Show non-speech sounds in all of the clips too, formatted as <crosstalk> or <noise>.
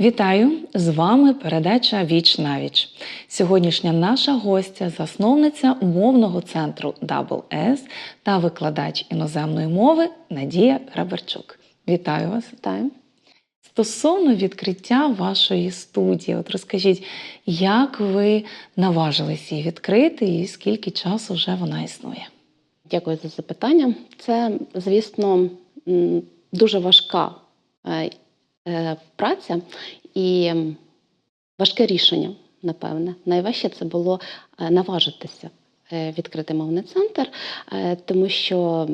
Вітаю! З вами передача Віч на віч. Сьогоднішня наша гостя, засновниця мовного центру Double S та викладач іноземної мови Надія Грабарчук. Вітаю вас! Вітаю. Стосовно відкриття вашої студії, от розкажіть, як ви наважились її відкрити і скільки часу вже вона існує? Дякую за запитання. Це, звісно, дуже важка е, праця і важке рішення, напевне. Найважче це було е, наважитися е, відкрити мовний центр, е, тому що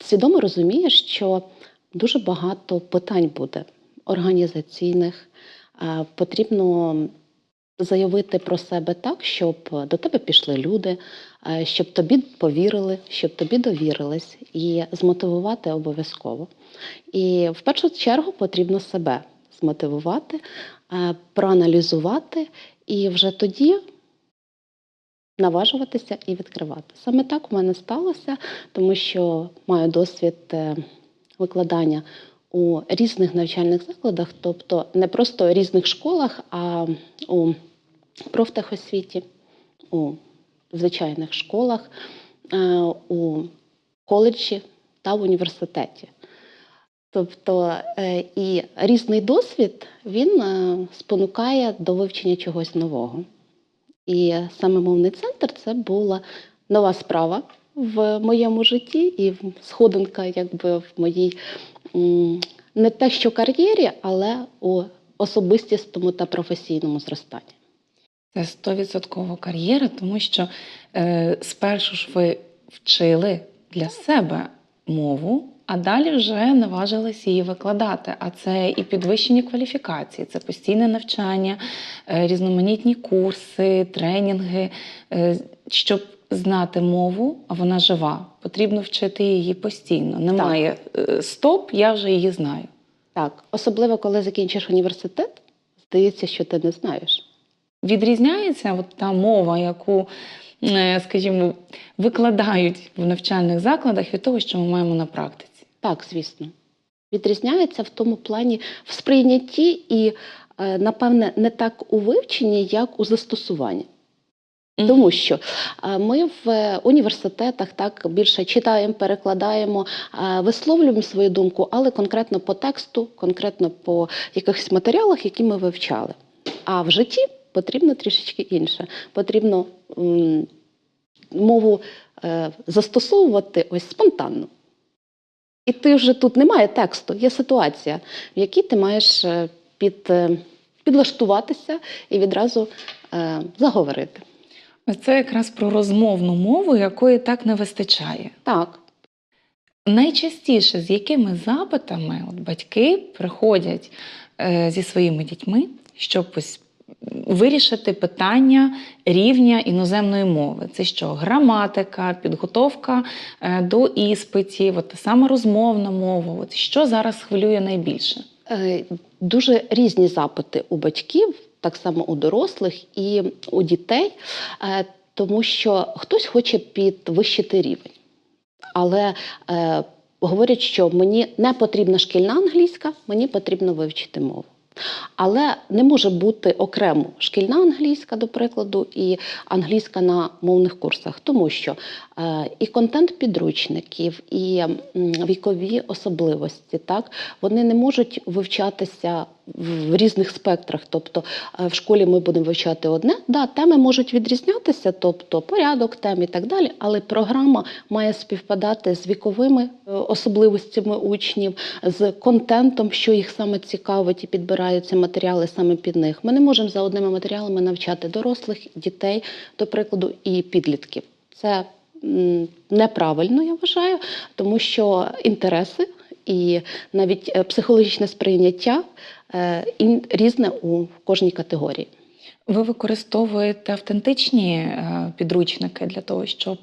свідомо розумієш, що дуже багато питань буде організаційних. Е, Потрібно заявити про себе так, щоб до тебе пішли люди, е, щоб тобі повірили, щоб тобі довірились, і змотивувати обов'язково. І в першу чергу потрібно себе змотивувати, е, проаналізувати і вже тоді наважуватися і відкривати. Саме так у мене сталося, тому що маю досвід е, викладання у різних навчальних закладах, тобто не просто різних школах, а у профтехосвіті, у звичайних школах, е, у коледжі та в університеті. Тобто е, і різний досвід він е, спонукає до вивчення чогось нового. І саме мовний центр це була нова справа в моєму житті, і сходинка, якби в моїй не те, що кар'єрі, але у особистістому та професійному зростанні. Це 100% кар'єра, тому що е, спершу ж ви вчили для себе мову, а далі вже наважились її викладати. А це і підвищення кваліфікації, це постійне навчання, е, різноманітні курси, тренінги. Е, щоб знати мову, а вона жива, потрібно вчити її постійно. Немає е, стоп, я вже її знаю. Так, особливо коли закінчиш університет, здається, що ти не знаєш. Відрізняється от та мова, яку, е, скажімо, викладають в навчальних закладах від того, що ми маємо на практиці. Так, звісно. Відрізняється в тому плані в сприйнятті і, е, напевне, не так у вивченні, як у застосуванні. Тому що е, ми в університетах так більше читаємо, перекладаємо, висловлюємо свою думку, але конкретно по тексту, конкретно по якихось матеріалах, які ми вивчали. А в житті потрібно трішечки інше. Потрібно м, мову е, застосовувати ось спонтанно. І ти вже тут немає тексту, є ситуація, в якій ти маєш е, під, е, підлаштуватися і відразу е, заговорити. Це якраз про розмовну мову, якої так не вистачає. Так. Найчастіше з якими запитами от батьки приходять е, зі своїми дітьми, щоб ось вирішити питання рівня іноземної мови. Це що? Граматика, підготовка е, до іспитів, от та сама розмовна мова. От що зараз хвилює найбільше? Е, Дуже різні запити у батьків, так само у дорослих і у дітей, е, тому що хтось хоче підвищити рівень. Але говорять, що мені не потрібна шкільна англійська, мені потрібно вивчити мову. Але не може бути окремо шкільна англійська, до прикладу, і англійська на мовних курсах, тому що е, і контент підручників, і вікові особливості, так вони не можуть вивчатися в різних спектрах. Тобто е, в школі ми будемо вивчати одне, да, теми можуть відрізнятися, тобто порядок тем і так далі, але програма має співпадати з віковими е, особливостями учнів, з контентом, що їх саме цікавить, і підбираються матеріали саме під них. Ми не можемо за одними матеріалами навчати дорослих, дітей, до прикладу, і підлітків. Це неправильно, я вважаю, тому що інтереси і навіть е, психологічне сприйняття е, ін- різне у кожній категорії. Ви використовуєте автентичні е, підручники для того, щоб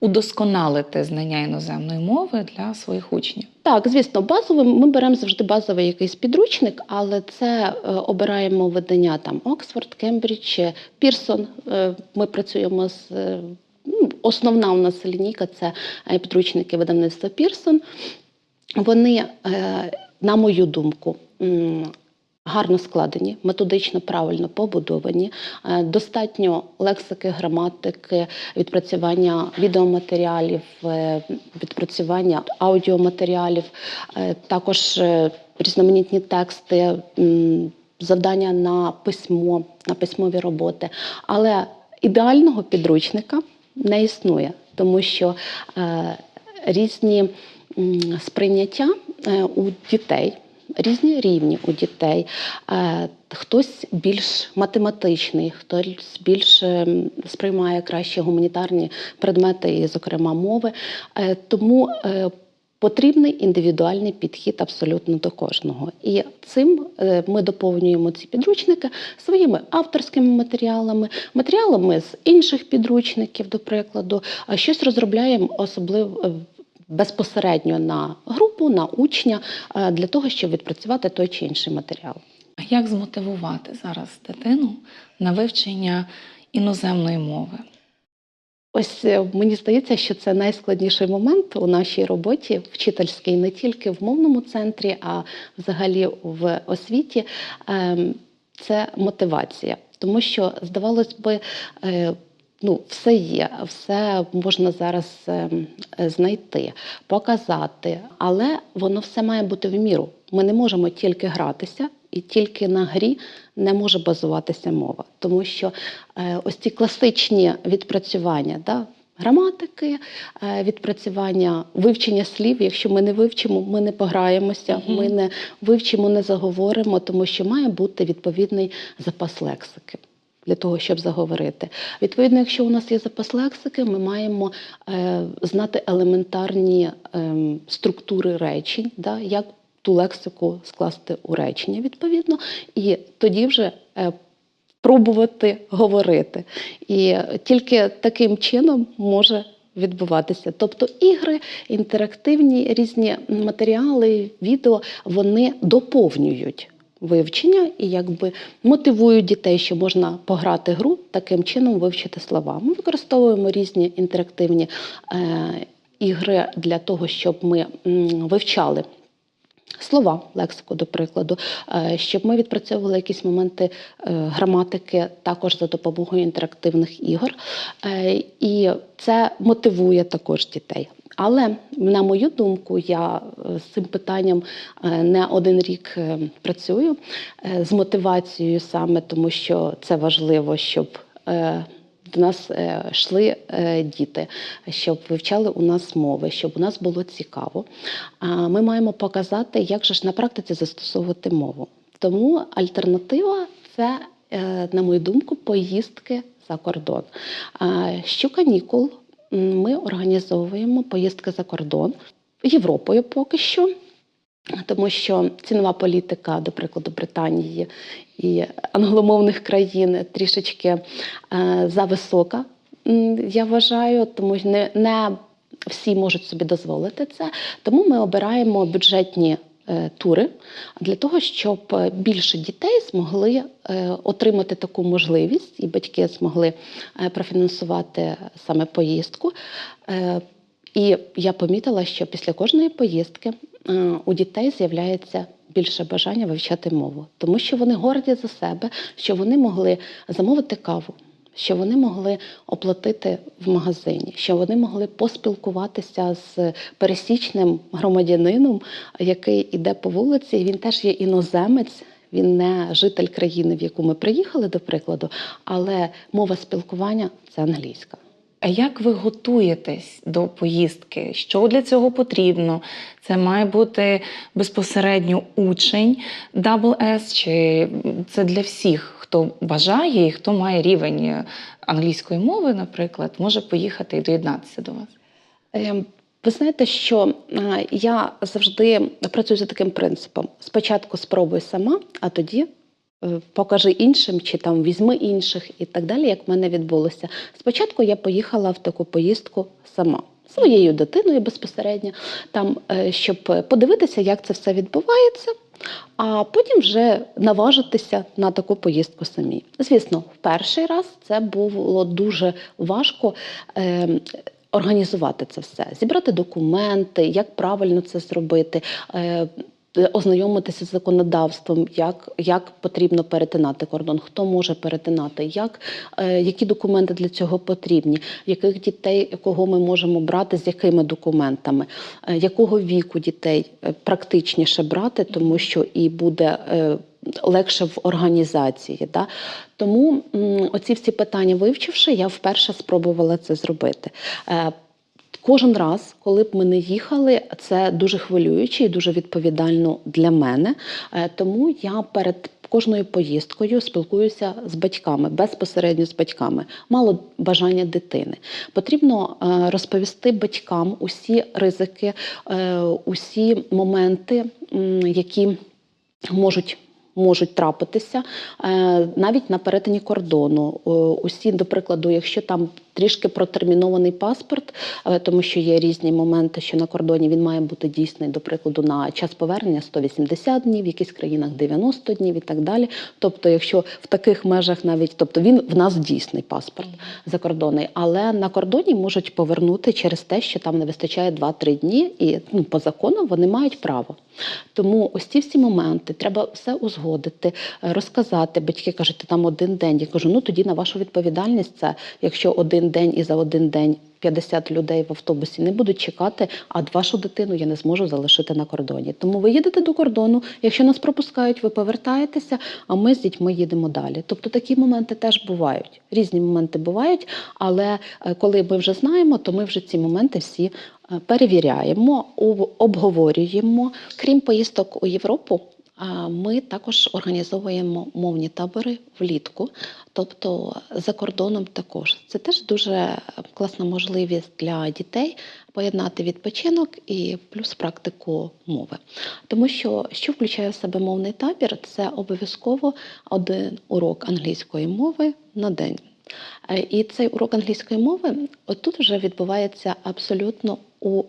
удосконалити знання іноземної мови для своїх учнів. Так, звісно, базовим ми беремо завжди базовий якийсь підручник, але це е, обираємо видання там Оксфорд, Кембридж, Пірсон. Ми працюємо з ну, основна у нас лінійка це підручники видавництва Пірсон. Вони, на мою думку, гарно складені, методично правильно побудовані, е, достатньо лексики, граматики, відпрацювання відеоматеріалів, е, відпрацювання аудіоматеріалів, е, також різноманітні тексти. Завдання на письмо, на письмові роботи. Але ідеального підручника не існує, тому що різні сприйняття у дітей. Різні рівні у дітей. Е, Хтось більш математичний, хтось більш ем, сприймає краще гуманітарні предмети, і, зокрема, мови. Е, Тому е, потрібний індивідуальний підхід абсолютно до кожного. І цим ми доповнюємо ці підручники своїми авторськими матеріалами, матеріалами з інших підручників, до прикладу, а щось розробляємо особливо. Е, Безпосередньо на групу, на учня е, для того, щоб відпрацювати той чи інший матеріал. А як змотивувати зараз дитину на вивчення іноземної мови? Ось е, мені здається, що це найскладніший момент у нашій роботі вчительській, не тільки в мовному центрі, а взагалі в освіті. Ем, Це мотивація, тому що здавалось би. Ну, все є, все можна зараз ем, знайти, показати, але воно все має бути в міру. Ми не можемо тільки гратися, і тільки на грі не може базуватися мова, тому що е, ось ці класичні відпрацювання, да, граматики, е, відпрацювання, вивчення слів. Якщо ми не вивчимо, ми не пограємося, Мгм. ми не вивчимо, не заговоримо, тому що має бути відповідний запас лексики. Для того, щоб заговорити. Відповідно, якщо у нас є запас лексики, ми маємо е, знати елементарні е, структури речень, да, як ту лексику скласти у речення, відповідно, і тоді вже е, пробувати говорити. І тільки таким чином може відбуватися. Тобто ігри, інтерактивні різні матеріали, відео вони доповнюють. Вивчення і якби мотивують дітей, що можна пограти гру, таким чином вивчити слова. Ми використовуємо різні інтерактивні е, ігри для того, щоб ми вивчали слова, лексику, до прикладу, е, щоб ми відпрацьовували якісь моменти е, граматики також за допомогою інтерактивних ігор. Е, І це мотивує також дітей. Але на мою думку, я е, з цим питанням е, не один рік е, працюю з мотивацією саме тому, що це важливо, щоб до нас йшли діти, щоб вивчали у нас мови, щоб у нас було цікаво. Ми маємо показати, як же ж на практиці застосовувати мову. Тому альтернатива це, на мою думку, поїздки за кордон. Що канікул ми організовуємо поїздки за кордон Європою поки що. Тому що цінова політика, до прикладу, Британії і англомовних країн трішечки е, зависока, я вважаю, тому що не, не всі можуть собі дозволити це. Тому ми обираємо бюджетні тури. Для того, щоб е, більше дітей змогли е, отримати таку можливість, і батьки змогли е, профінансувати саме поїздку. Е, і я помітила, що після кожної поїздки е, у дітей з'являється більше бажання вивчати мову, тому що вони горді за себе, що вони могли замовити каву, що вони могли оплатити в магазині, що вони могли поспілкуватися з пересічним громадянином, який іде по вулиці, він теж є іноземець. Він не житель країни, в яку ми приїхали, до прикладу, але мова спілкування це англійська. А як ви готуєтесь до поїздки? Що для цього потрібно? Це має бути безпосередньо учень WS, чи це для всіх, хто бажає і хто має рівень англійської мови, наприклад, може поїхати і доєднатися до вас? Ем, Ви знаєте, що е, я завжди працюю за таким принципом: спочатку спробуй сама, а тоді е, покажи іншим, чи там візьми інших і так далі, як в мене відбулося. Спочатку я поїхала в таку поїздку сама. Своєю дитиною безпосередньо, там, е, щоб подивитися, як це все відбувається, а потім вже наважитися на таку поїздку самі. Звісно, в перший раз це було дуже важко. е, Організувати це все, зібрати документи, як правильно це зробити, е, ознайомитися з законодавством, як, як потрібно перетинати кордон, хто може перетинати, як, е, які документи для цього потрібні, яких дітей, кого ми можемо брати, з якими документами, е, якого віку дітей е, практичніше брати, тому що і буде. е, Легше в організації, да тому оці всі питання вивчивши, я вперше спробувала це зробити. Кожен раз, коли б ми не їхали, це дуже хвилююче і дуже відповідально для мене. Е, Тому я перед кожною поїздкою спілкуюся з батьками, безпосередньо з батьками. Мало бажання дитини. Потрібно е, розповісти батькам усі ризики, е, усі моменти, які можуть. Можуть трапитися навіть на перетині кордону. Усі, до прикладу, якщо там трішки протермінований паспорт, е, тому що є різні моменти, що на кордоні він має бути дійсний, до прикладу, на час повернення 180 днів, в якихось країнах 90 днів і так далі. Тобто, якщо в таких межах навіть, тобто він в нас дійсний паспорт закордонний, але на кордоні можуть повернути через те, що там не вистачає 2-3 дні, і ну, по закону вони мають право. Тому ось ці всі моменти треба все узгодити, е, розказати. Батьки кажуть, «Ти там один день. Я кажу, ну тоді на вашу відповідальність це, якщо один день і за один день 50 людей в автобусі не будуть чекати, а вашу дитину я не зможу залишити на кордоні. Тому ви їдете до кордону. Якщо нас пропускають, ви повертаєтеся, а ми з дітьми їдемо далі. Тобто такі моменти теж бувають. Різні моменти бувають, але е, коли ми вже знаємо, то ми вже ці моменти всі е, перевіряємо, обговорюємо. Крім поїздок у Європу. Ми також організовуємо мовні табори влітку, тобто за кордоном також. Це теж дуже класна можливість для дітей поєднати відпочинок і плюс практику мови. Тому що що включає в себе мовний табір, це обов'язково один урок англійської мови на день. Е, І цей урок англійської мови отут вже відбувається абсолютно у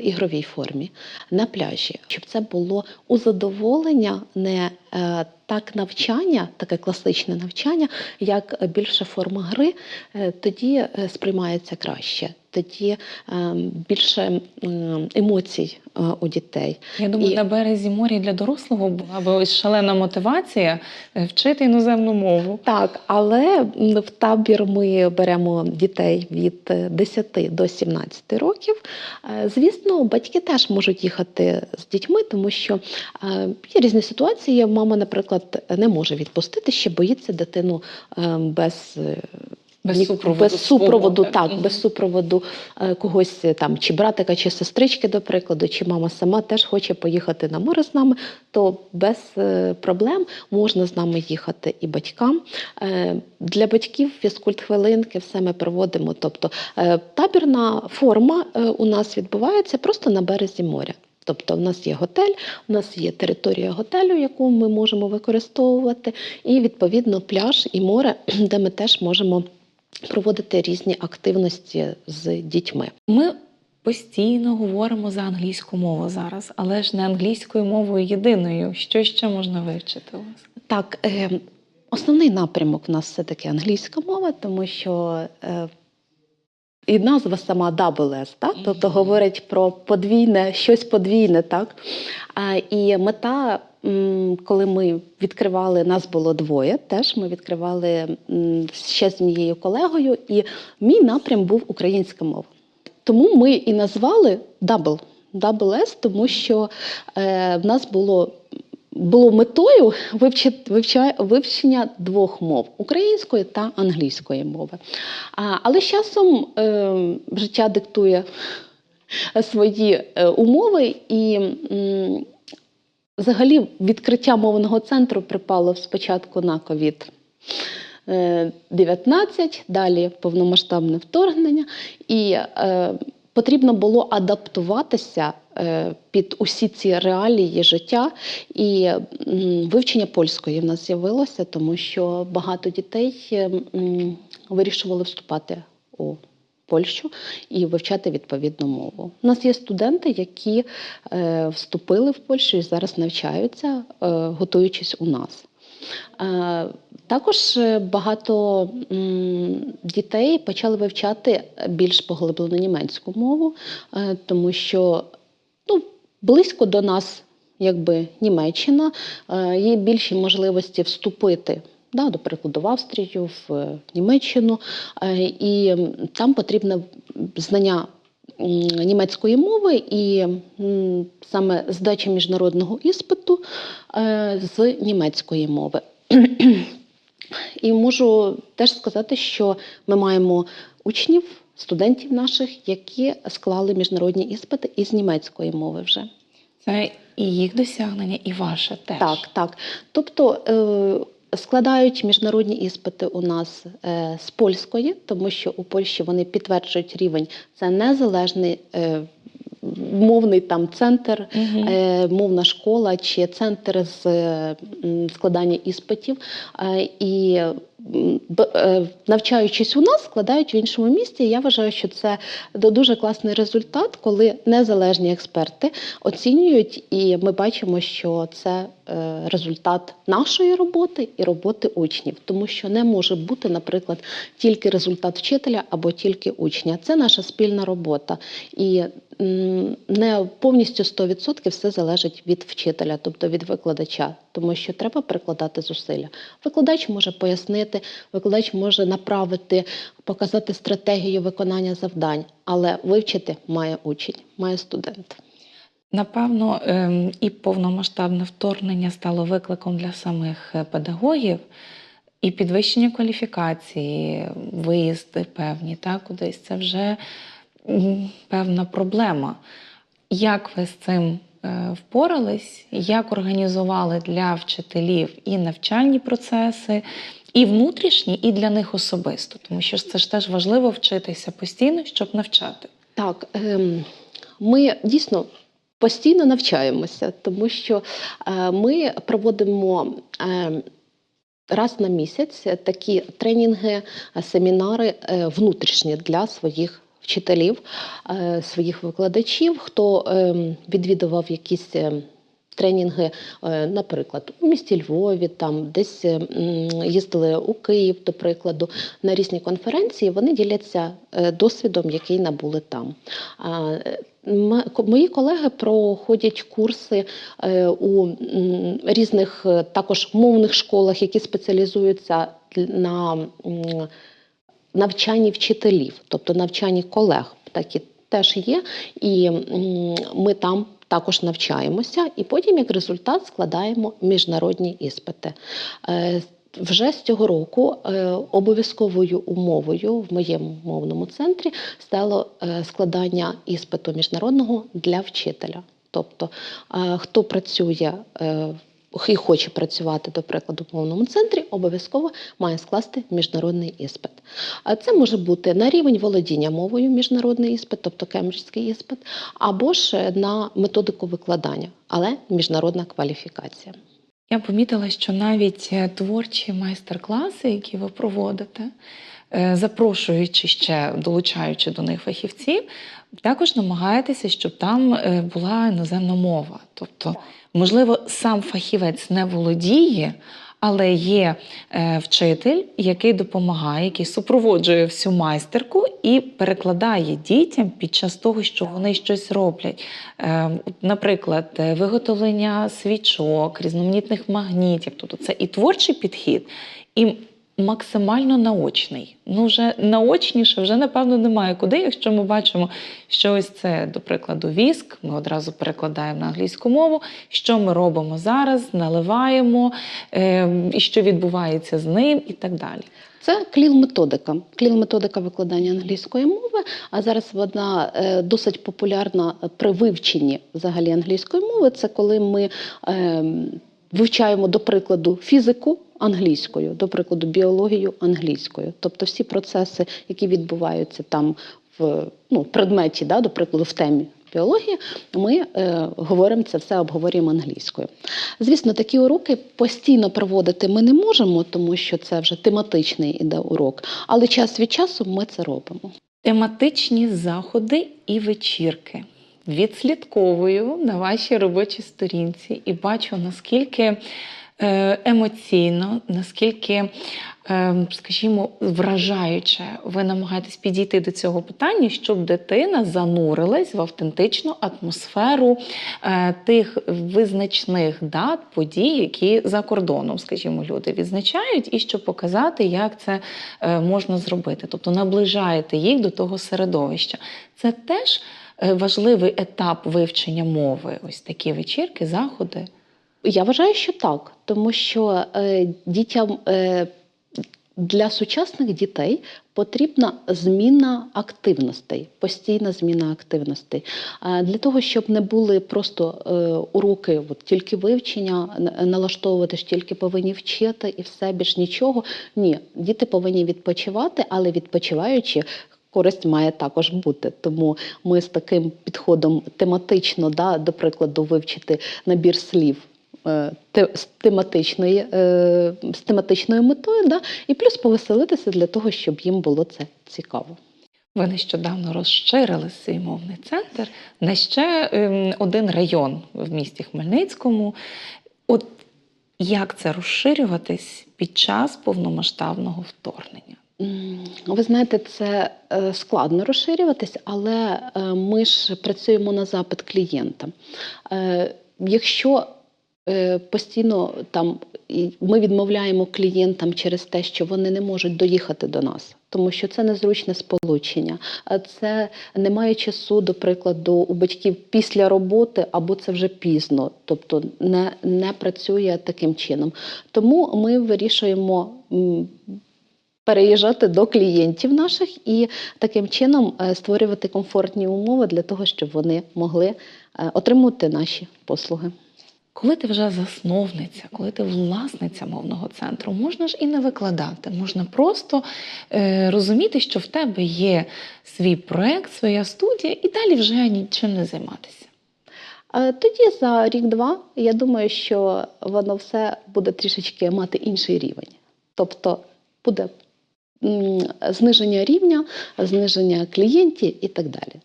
ігровій формі на пляжі, щоб це було у задоволення, не е, так навчання, таке класичне навчання, як більше форма гри, е, тоді е, сприймається краще. Тоді е, більше емоцій у дітей. Я думаю, І- на березі моря для дорослого була б ось шалена мотивація вчити іноземну мову. Так, але в табір ми беремо дітей від е, 10 до 17 років. Звісно, батьки теж можуть їхати з дітьми, тому що є різні ситуації. Мама, наприклад, не може відпустити, ще боїться дитину е, без. е, Без ні- супроводу без супроводу, свого, так, Мгм. без супроводу е, когось там, чи братика, чи сестрички, до прикладу, чи мама сама теж хоче поїхати на море з нами, то без проблем можна з нами їхати і батькам. Для батьків фізкульт-хвилинки все ми проводимо. Тобто табірна форма у нас відбувається просто на березі моря. Тобто в нас є готель, у нас є територія готелю, яку ми можемо використовувати, і відповідно пляж і море, <clears throat> де ми теж можемо проводити різні активності з дітьми. Ми постійно говоримо за англійську мову зараз, але ж не англійською мовою єдиною. Що ще можна вивчити у вас? Так, е, основний напрямок в нас все-таки англійська мова, тому що е, і назва сама WS, так? тобто говорить про подвійне, щось подвійне, так? А, і мета, коли ми відкривали, нас було двоє, теж ми відкривали ще з моєю колегою, і мій напрям був українська мова. Тому ми і назвали Double, Double S, тому що е, в нас було було метою вивчення двох мов української та англійської мови. Але з часом е, життя диктує свої е, умови, і взагалі відкриття мовного центру припало спочатку на ковід. 19, далі повномасштабне вторгнення, і е, потрібно було адаптуватися е, під усі ці реалії життя. І вивчення польської в нас з'явилося, тому що багато дітей е, вирішували вступати у Польщу і вивчати відповідну мову. У нас є студенти, які е, вступили в Польщу і зараз навчаються, е, готуючись у нас. Е, Також е, багато дітей почали вивчати більш поглиблену німецьку мову, е, тому що близько до нас якби Німеччина, е, є більші можливості вступити. Да, до прикладу, в Австрію, в е, Німеччину, Е, і там потрібне знання німецької мови і саме здача міжнародного іспиту з німецької мови. <clears throat> І можу теж сказати, що ми маємо учнів, студентів наших, які склали міжнародні іспити із німецької мови вже. Це і їх досягнення, і ваше теж. Так, так. Тобто е, складають міжнародні іспити у нас е, з польської, тому що у Польщі вони підтверджують рівень. Це незалежний е, мовний там центр, е, мовна школа чи центр з е, складання іспитів. Е, і навчаючись у нас, складають в іншому місті. Я вважаю, що це ду- дуже класний результат, коли незалежні експерти оцінюють, і ми бачимо, що це е, результат нашої роботи і роботи учнів, тому що не може бути, наприклад, тільки результат вчителя або тільки учня. Це наша спільна робота. І не повністю 100% все залежить від вчителя, тобто від викладача, тому що треба прикладати зусилля. Викладач може пояснити, викладач може направити, показати стратегію виконання завдань, але вивчити має учень, має студент. Напевно, ем, і повномасштабне вторгнення стало викликом для самих е, педагогів, і підвищення кваліфікації, виїзди певні, так, кудись це вже певна проблема. Як ви з цим е, впорались? Як організували для вчителів і навчальні процеси, і внутрішні, і для них особисто? Тому що це ж теж важливо вчитися постійно, щоб навчати. Так, ем, ми дійсно постійно навчаємося, тому що е, ми проводимо. ем, Раз на місяць такі тренінги, е, семінари е, внутрішні для своїх вчителів, е, своїх викладачів, хто відвідував якісь тренінги, е, наприклад, у місті Львові, там десь їздили у Київ, до прикладу, на різні конференції. Вони діляться е, досвідом, який набули там. Е, Мої колеги проходять курси е, у різних е, також мовних школах, які спеціалізуються на навчанні вчителів, тобто навчанні колег. Такі теж є. І ми там також навчаємося, і потім, як результат, складаємо міжнародні іспити. Вже з цього року е, обов'язковою умовою в моєму мовному центрі стало е, складання іспиту міжнародного для вчителя. Тобто, е, хто працює і хоче працювати, до прикладу, в мовному центрі, обов'язково має скласти міжнародний іспит. А це може бути на рівень володіння мовою міжнародний іспит, тобто кембриджський іспит, або ж на методику викладання, але міжнародна кваліфікація. Я помітила, що навіть е, творчі майстер-класи, які ви проводите, е, запрошуючи ще, долучаючи до них фахівців, також намагаєтеся, щоб там е, була іноземна мова. Тобто, можливо, сам фахівець не володіє, але є е, вчитель, який допомагає, який супроводжує всю майстерку і перекладає дітям під час того, що вони щось роблять. Е, Наприклад, е, виготовлення свічок, різноманітних магнітів. Тобто це і творчий підхід, і максимально наочний. Ну, вже наочніше вже, напевно, немає куди. Якщо ми бачимо, що ось це, до прикладу, віск, ми одразу перекладаємо на англійську мову. Що ми робимо зараз, наливаємо, е, і що відбувається з ним, і так далі. Це кліл-методика. Кліл-методика викладання англійської мови. А зараз вона е, досить популярна при вивченні взагалі англійської мови. Це коли ми е, вивчаємо, до прикладу, фізику англійською, до прикладу, біологію англійською. Тобто всі процеси, які відбуваються там в ну, предметі, да, до прикладу, в темі. Біології ми е, говоримо це все обговорюємо англійською. Звісно, такі уроки постійно проводити ми не можемо, тому що це вже тематичний іде урок, але час від часу ми це робимо. Тематичні заходи і вечірки. Відслідковую на вашій робочій сторінці і бачу, наскільки емоційно, наскільки, е, скажімо, вражаюче ви намагаєтесь підійти до цього питання, щоб дитина занурилась в автентичну атмосферу е, тих визначних дат, подій, які за кордоном, скажімо, люди відзначають, і щоб показати, як це е, можна зробити. Тобто наближаєте їх до того середовища. Це теж е, важливий етап вивчення мови. Ось такі вечірки, заходи. Я вважаю, що так, тому що е, дітям е, для сучасних дітей потрібна зміна активностей, постійна зміна активностей. Е, для того, щоб не були просто е, уроки, от, тільки вивчення, налаштовувати ж тільки повинні вчити і все більш нічого. Ні, діти повинні відпочивати, але відпочиваючи. Користь має також бути, тому ми з таким підходом тематично, да, до прикладу, вивчити набір слів з тематичної, е, з тематичною метою, да, і плюс повеселитися для того, щоб їм було це цікаво. Ви нещодавно розширили свій мовний центр на ще ем, один район в місті Хмельницькому. От як це розширюватись під час повномасштабного вторгнення? Ви знаєте, це е, складно розширюватись, але е, ми ж працюємо на запит клієнта. Е, Якщо е, постійно там ми відмовляємо клієнтам через те, що вони не можуть доїхати до нас, тому що це незручне сполучення, а це немає часу, до прикладу, у батьків після роботи, або це вже пізно, тобто не, не працює таким чином. Тому ми вирішуємо. переїжджати до клієнтів наших і таким чином е, створювати комфортні умови для того, щоб вони могли е, отримувати наші послуги. Коли ти вже засновниця, коли ти власниця мовного центру, можна ж і не викладати, можна просто е, розуміти, що в тебе є свій проект, своя студія, і далі вже нічим не займатися. Е, Тоді за рік-два я думаю, що воно все буде трішечки мати інший рівень. Тобто буде зниження рівня, зниження клієнтів і так далі.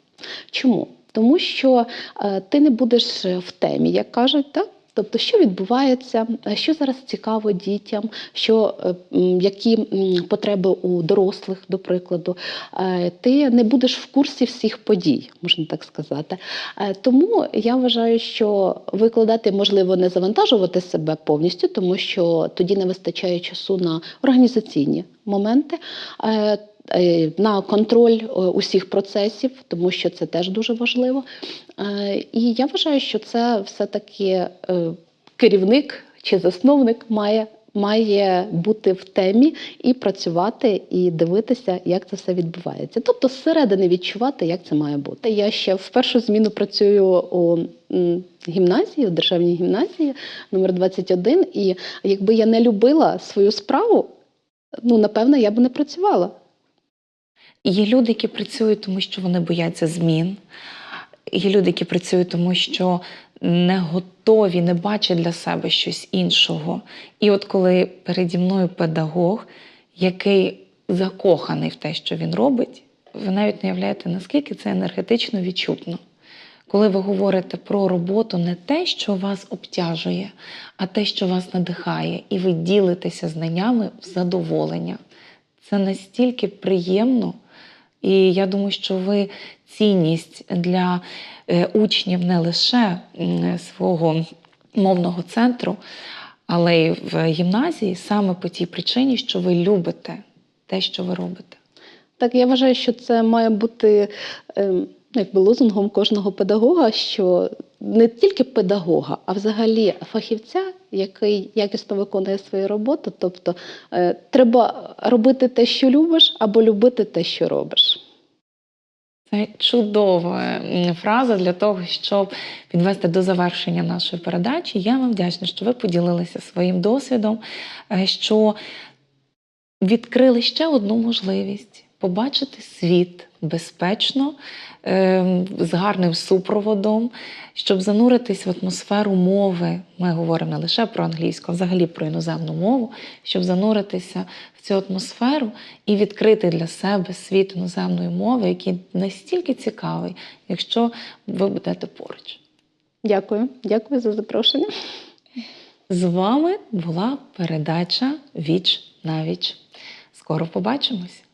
Чому? Тому що е, ти не будеш в темі, як кажуть, так? Тобто, що відбувається, е, що зараз цікаво дітям, що, е, які потреби у дорослих, до прикладу, Е, ти не будеш в курсі всіх подій, можна так сказати. Тому я вважаю, що викладати можливо не завантажувати себе повністю, тому що тоді не вистачає часу на організаційні моменти. Е, На контроль е, усіх процесів, тому що це теж дуже важливо. Е, І я вважаю, що це все-таки керівник чи засновник має, має бути в темі і працювати, і дивитися, як це все відбувається. Тобто зсередини відчувати, як це має бути. Я ще в першу зміну працюю у гімназії, у державній гімназії номер 21, і якби я не любила свою справу, ну напевно, я б не працювала. Є люди, які працюють, тому що вони бояться змін. Є люди, які працюють, тому що не готові, не бачать для себе щось іншого. І от коли переді мною педагог, який закоханий в те, що він робить, ви навіть не уявляєте, наскільки це енергетично відчутно. Коли ви говорите про роботу, не те, що вас обтяжує, а те, що вас надихає, і ви ділитеся знаннями в задоволення. Це настільки приємно, і я думаю, що ви цінність для е, учнів не лише свого мовного центру, але й в гімназії саме по тій причині, що ви любите те, що ви робите. Так, я вважаю, що це має бути ем, якби лозунгом кожного педагога, що не тільки педагога, а взагалі фахівця, який якісно виконує свою роботу. Тобто е, треба робити те, що любиш, або любити те, що робиш. Це чудова фраза для того, щоб підвести до завершення нашої передачі. Я вам вдячна, що ви поділилися своїм досвідом, е, що відкрили ще одну можливість побачити світ безпечно, е, з гарним супроводом, щоб зануритись в атмосферу мови. Ми говоримо не лише про англійську, а взагалі про іноземну мову, щоб зануритися в цю атмосферу і відкрити для себе світ іноземної мови, який настільки цікавий, якщо ви будете поруч. Дякую, дякую за запрошення. З вами була передача Віч на віч. Скоро побачимось!